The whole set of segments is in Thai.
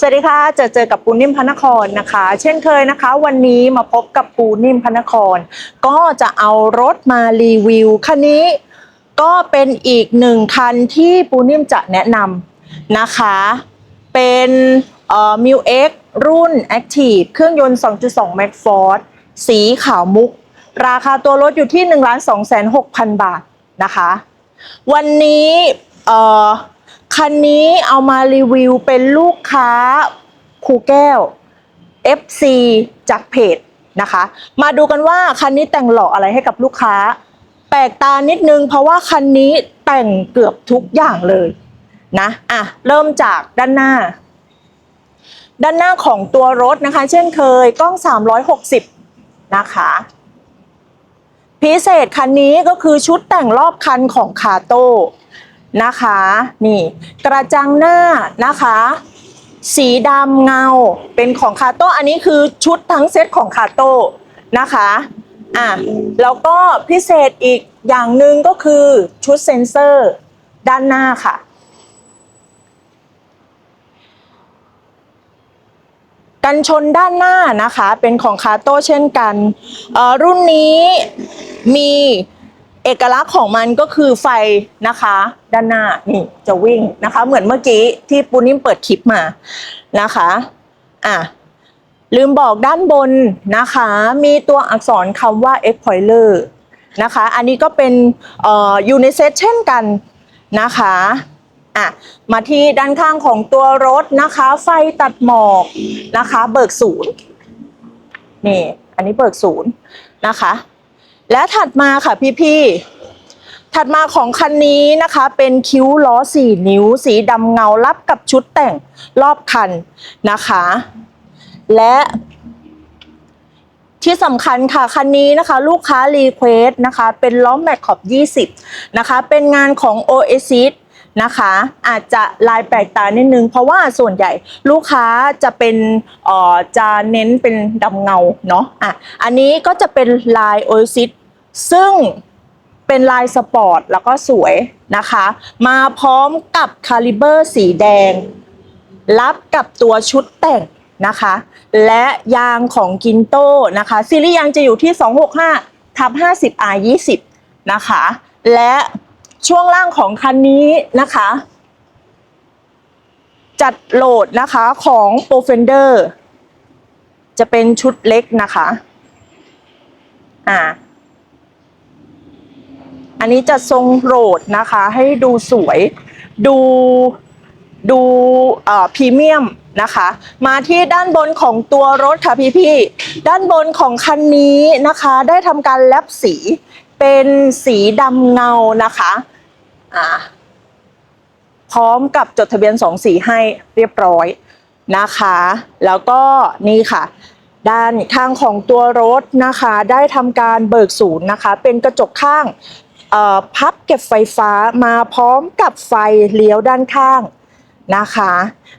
สวัสดีค่ะจอเจอกับปูนิ่มพระนครนะคะ เช่นเคยนะคะ วันนี้มาพบกับปูนิ่มพระนคร ก็จะเอารถมารีวิวคันนี้ก็เป็นอีกหนึ่งคันที่ปูนิ่มจะแนะนำนะคะ เป็นเอ่อ m ิวเอ็กรุ่น Active เครื่องยนต์ 2.2 m a x Force สีขาวมุก ราคาตัวรถอยู่ที่ 1 2 6 0 0 0 บาทนะคะ วันนี้เอ่อ คันนี้เอามารีวิวเป็นลูกค้าครูแก้ว FC จากเพจนะคะ มาดูกันว่าคันนี้แต่งหล่ออะไรให้กับลูกค้า แปลกตานิดนึงเพราะว่าคันนี้แต่งเกือบทุกอย่างเลยนะอะเริ่มจากด้านหน้า ด้านหน้าของตัวรถนะคะ เช่นเคยกล้อง 360 นะคะ พิเศษคันนี้ก็คือชุดแต่งรอบคันของคาโต้ นะคะ นี่กระจังหน้านะคะ สีดำเงาเป็นของคาโต้อันนี้คือชุดทั้งเซตของคาโต้นะคะอะแล้วก็พิเศษอีกอย่างหนึ่งก็คือชุดเซ็นเซอร์ด้านหน้าค่ะ กันชนด้านหน้านะคะเป็นของคาโต้เช่นกันเออรุ่นนี้มี เอกลักษณ์ของมันก็คือไฟนะคะ ด้านหน้านี่จะวิ่งนะคะ เหมือนเมื่อกี้ที่ปูนิ่มเปิดคลิปมานะคะอะลืมบอกด้านบนนะคะ มีตัวอักษรคำว่า e x p o i l e r นะคะ อันนี้ก็เป็นเอ่ออยู่ในเซตเช่นกันนะคะอะมาที่ด้านข้างของตัวรถนะคะ ไฟตัดหมอกนะคะ เบิกศูนย์นี่ อันนี้เบิกศูนย์นะคะ และถัดมาค่ะพี่ๆ ถัดมาของคันนี้นะคะเป็นคิ้วล้อ 4 นิ้ว สีดำเงารับกับชุดแต่งรอบคันนะคะ และที่สำคัญค่ะ คันนี้นะคะ ลูกค้ารีเควสนะคะ เป็นล้อแม็กขอบ 20 นะคะ เป็นงานของ Oasis นะคะ อาจจะลายแปลกตานิดนึง เพราะว่าส่วนใหญ่ลูกค้าจะเป็นเอ่อจะเน้นเป็นดำเงาเนาะอะอันนี้ก็จะเป็นลาย Oasis ซึ่งเป็นลายสปอร์ตแล้วก็สวยนะคะ มาพร้อมกับคาลิเบอร์สีแดง รับกับตัวชุดแต่งนะคะ และยางของกินโต้นะคะ ซีรีส์ยางจะอยู่ที่ 265ทับ50 R 20นะคะ และช่วงล่างของคันนี้นะคะ จัดโหลดนะคะของ p r o f e n d e r จะเป็นชุดเล็กนะคะ อ่า อันนี้จะทรงโหลดนะคะ ให้ดูสวย ดูดูเอ่อพรีเมียมนะคะ มาที่ด้านบนของตัวรถค่ะพี่ๆด้านบนของคันนี้นะคะ ได้ทำการแลบสีเป็นสีดำเงานะคะอ่าพร้อมกับจดทะเบียนสองสีให้เรียบร้อยนะคะ แล้วก็นี่ค่ะ ด้านข้างของตัวรถนะคะ ได้ทำการเบิกศูนย์นะคะ เป็นกระจกข้าง พับเก็บไฟฟ้ามาพร้อมกับไฟเลี้ยวด้านข้างนะคะ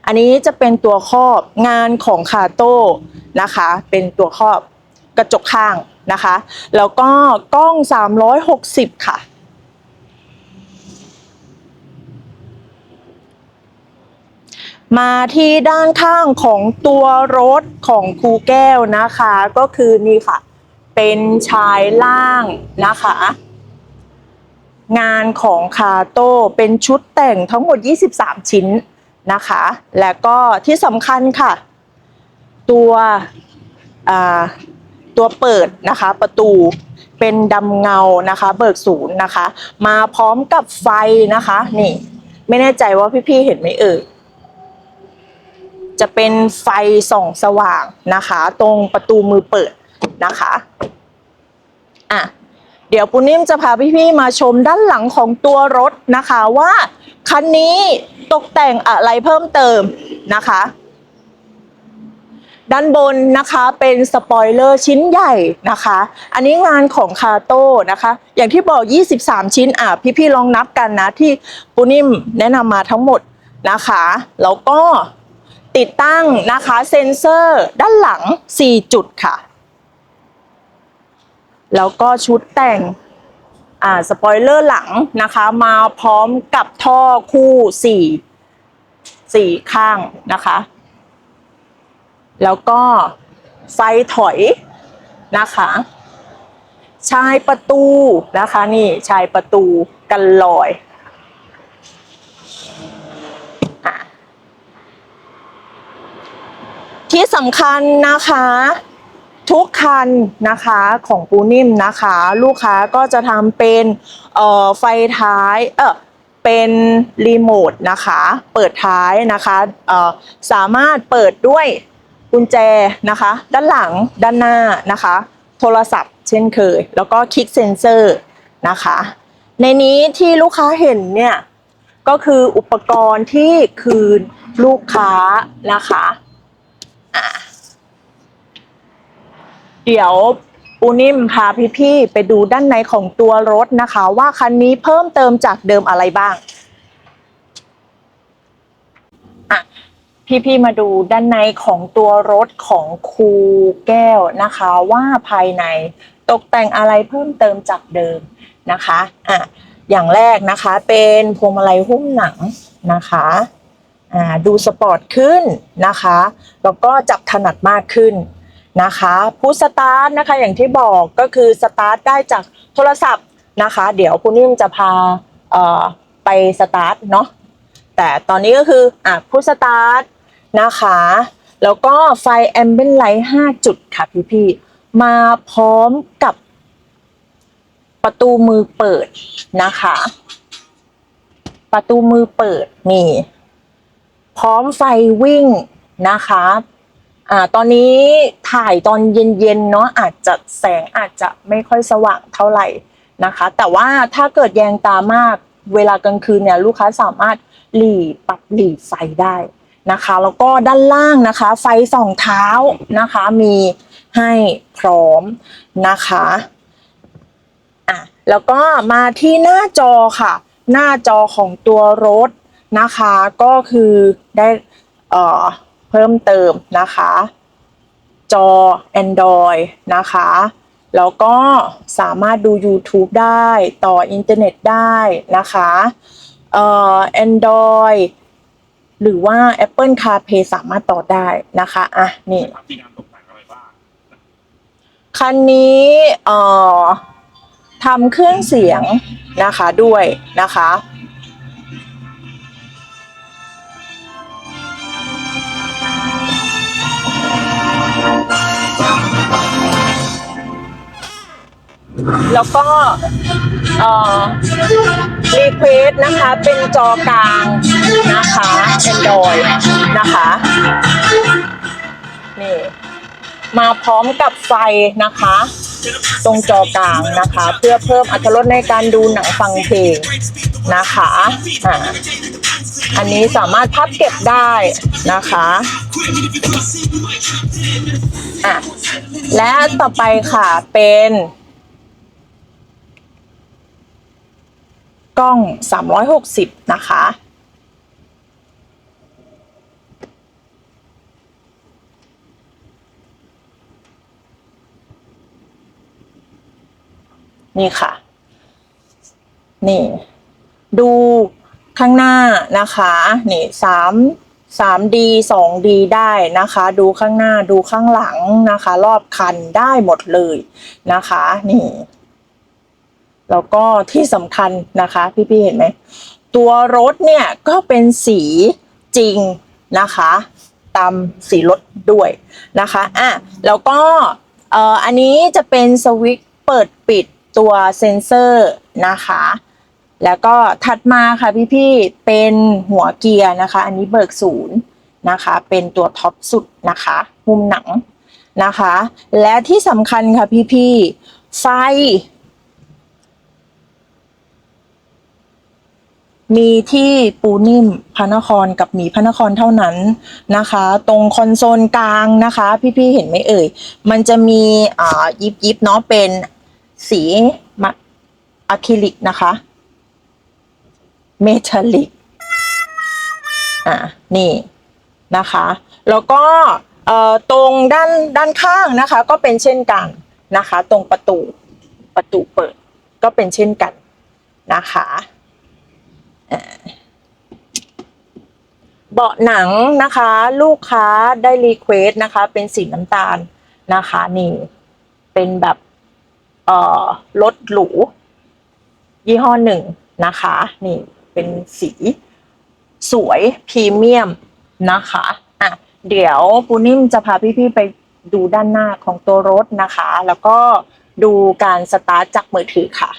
อันนี้จะเป็นตัวครอบงานของคาโต้นะคะ เป็นตัวครอบกระจกข้างนะคะ แล้วก็กล้อง 360 ค่ะมาที่ด้านข้างของตัวรถของครูแก้วนะคะ ก็คือนี่ค่ะ เป็นชายล่างนะคะ งานของคาโต้เป็นชุดแต่งทั้งหมด 23 ชิ้นนะคะ และก็ที่สำคัญค่ะ ตัวตัวเปิดนะคะประตูเป็นดำเงานะคะเบิกศูนย์นะคะ มาพร้อมกับไฟนะคะ นี่ ไม่แน่ใจว่าพี่ๆเห็นไหมเอ่ยจะเป็นไฟส่องสว่างนะคะ ตรงประตูมือเปิดนะคะอะ เดี๋ยวปุนิ่มจะพาพี่ๆมาชมด้านหลังของตัวรถนะคะว่าคันนี้ตกแต่งอะไรเพิ่มเติมนะคะ ด้านบนนะคะเป็นสปอยเลอร์ชิ้นใหญ่นะคะ อันนี้งานของคาโต้นะคะ อย่างที่บอก 23 ชิ้นอะพี่ๆลองนับกันนะที่ปุนิ่มแนะนำมาทั้งหมดนะคะแล้วก็ติดตั้งนะคะเซ็นเซอร์ด้านหลัง 4 จุดค่ะ แล้วก็ชุดแต่งอ่าสปอยเลอร์หลังนะคะ มาพร้อมกับท่อคู่สี่สี่ข้างนะคะ แล้วก็ไฟถอยนะคะชายประตูนะคะนี่ชายประตูกันลอยที่สำคัญนะคะ ทุกคันนะคะของปูนิ่มนะคะ ลูกค้าก็จะทำเป็นเอ่อไฟท้ายเออเป็นรีโมทนะคะ เปิดท้ายนะคะเอ่อสามารถเปิดด้วยกุญแจนะคะ ด้านหลังด้านหน้านะคะ โทรศัพท์เช่นเคย แล้วก็คลิกเซนเซอร์นะคะ ในนี้ที่ลูกค้าเห็นเนี่ยก็คืออุปกรณ์ที่คืนลูกค้านะคะอะ เดี๋ยวปูนิ่มพาพี่ๆไปดูด้านในของตัวรถนะคะ ว่าคันนี้เพิ่มเติมจากเดิมอะไรบ้างอะพี่ๆมาดูด้านในของตัวรถของครูแก้วนะคะ ว่าภายในตกแต่งอะไรเพิ่มเติมจากเดิมนะคะอะอย่างแรกนะคะเป็นพวงมาลัยหุ้มหนังนะคะอ่าดูสปอร์ตขึ้นนะคะ แล้วก็จับถนัดมากขึ้น นะคะผู้สตาร์ทนะคะอย่างที่บอกก็คือสตาร์ทได้จากโทรศัพท์นะคะ เดี๋ยวคุณนิ่มจะพาเอ่อไปสตาร์ทเนาะแต่ตอนนี้ก็คืออะผู้สตาร์ทนะคะ แล้วก็ไฟแอมเบนไลท์5จุดค่ะพี่ๆมาพร้อมกับประตูมือเปิดนะคะ ประตูมือเปิดนี่พร้อมไฟวิ่งนะคะ อ่าตอนนี้ถ่ายตอนเย็นๆเนาะอาจจะแสงอาจจะไม่ค่อยสว่างเท่าไหร่นะคะ แต่ว่าถ้าเกิดแยงตามากเวลากลางคืนเนี่ยลูกค้าสามารถหลีปรับหลีไฟได้นะคะแล้วก็ด้านล่างนะคะ ไฟส่องเท้านะคะมีให้พร้อมนะคะอะแล้วก็มาที่หน้าจอค่ะ หน้าจอของตัวรถนะคะ ก็คือได้เอ่อ เพิ่มเติมนะคะ จอ Android นะคะ แล้วก็สามารถดู YouTube ได้ต่ออินเทอร์เน็ตได้นะคะเอ่อ Android หรือว่า Apple CarPlay สามารถต่อได้นะคะอะนี่คันนี้เอ่อทำเครื่องเสียงนะคะด้วยนะคะ แล้วก็เอ่อรีเควสนะคะเป็นจอกลางนะคะ Android นะคะนี่มาพร้อมกับไฟนะคะ ตรงจอกลางนะคะ เพื่อเพิ่มอรรถรสในการดูหนังฟังเพลงนะคะอ่าอันนี้สามารถพับเก็บได้นะคะอะและต่อไปค่ะเป็น กล้อง 360 นะคะ นี่ค่ะ นี่ ดูข้างหน้านะคะ นี่สามสามดีสองดีได้นะคะ ดูข้างหน้าดูข้างหลังนะคะ รอบคันได้หมดเลยนะคะ นี่ แล้วก็ที่สำคัญนะคะ พี่ๆเห็นไหมตัวรถเนี่ยก็เป็นสีจริงนะคะ ตามสีรถด้วยนะคะอะแล้วก็เอ่ออันนี้จะเป็นสวิตช์เปิดปิดตัวเซ็นเซอร์นะคะ แล้วก็ถัดมาค่ะพี่ๆเป็นหัวเกียร์นะคะ อันนี้เบิกศูนย์นะคะ เป็นตัวท็อปสุดนะคะมุมหนังนะคะ และที่สำคัญค่ะพี่ๆไฟ มีที่ปูนิ่มพระนครกับหมีพระนครเท่านั้นนะคะ ตรงคอนโซลกลางนะคะ พี่ๆเห็นไหมเอ่ย มันจะมีอ่ายิบยิบๆเนาะเป็นสีมะอะคริลิกนะคะ เมทัลลิก อ่านี่นะคะ แล้วก็เอ่อตรงด้านด้านข้างนะคะ ก็เป็นเช่นกันนะคะ ตรงประตูประตูเปิดก็เป็นเช่นกันนะคะ เบาะหนังนะคะ ลูกค้าได้รีเควสนะคะ เป็นสีน้ำตาลนะคะนี่เป็นแบบเอ่อรถหรูยี่ห้อหนึ่งนะคะ นี่เป็นสีสวยพรีเมียมนะคะอะเดี๋ยวปูนิ่มจะพาพี่ๆไปดูด้านหน้าของตัวรถนะคะ แล้วก็ดูการสตาร์ทจากมือถือค่ะ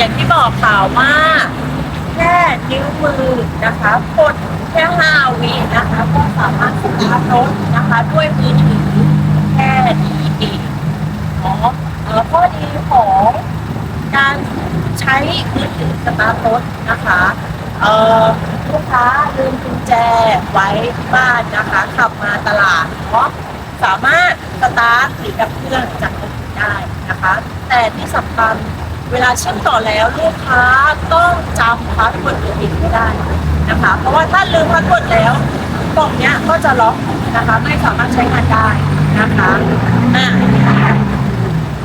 อย่างที่บอกค่ะว่าแค่นิ้วมือนะคะกดแค่ห้าวินะคะก็สามารถสตาร์ทรถนะคะ ด้วยมือถือแค่นี้เองเนาะเอ่อข้อดีของการใช้มือถือสตาร์ทรถนะคะเอ่อลูกค้าลืมกุญแจไว้ที่บ้านนะคะ ขับมาตลาดเนาะสามารถสตาร์ทหรือดับเครื่องจากมือถือได้นะคะ แต่ที่สำคัญ เวลาเชื่อมต่อแล้วลูกค้าต้องจำพาสเวิร์ดตัวเองไม่ได้นะคะ เพราะว่าถ้าลืมพาสเวิร์ดแล้วกล่องเนี้ยก็จะล็อกนะคะ ไม่สามารถใช้งานได้นะคะอะ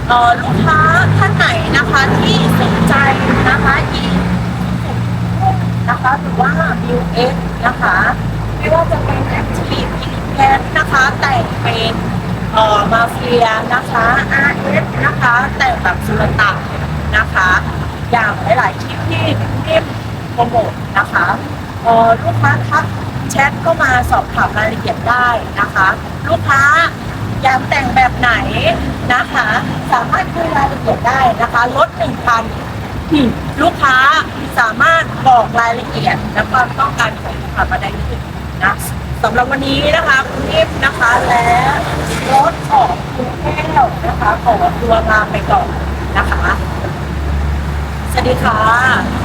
เอ่อลูกค้าท่านไหนนะคะที่สนใจนะคะอีนะคะหรือว่า New X นะคะไม่ว่าจะเป็น Active i n t e n นะคะแต่งเป็นเอ่อมาเฟียนะคะ RS นะคะแต่งแบบสุลต่าน นะคะ อย่างหลายๆคลิปที่เรียมโปรโมทนะคะลูกค้าทักแชทเข้ามาสอบถามรายละเอียดได้นะคะ ลูกค้าอยากแต่งแบบไหนนะคะ สามารถคุยรายละเอียดได้นะคะลดหนึ่งพันลูกค้าสามารถบอกรายละเอียดและความต้องการของลูกค้ามาได้ที่นะสำหรับวันนี้นะคะคุณนิฟนะคะและรถของคุณแก้วนะคะขอตัวลาไปก่อนนะคะ สวัสดีค่ะ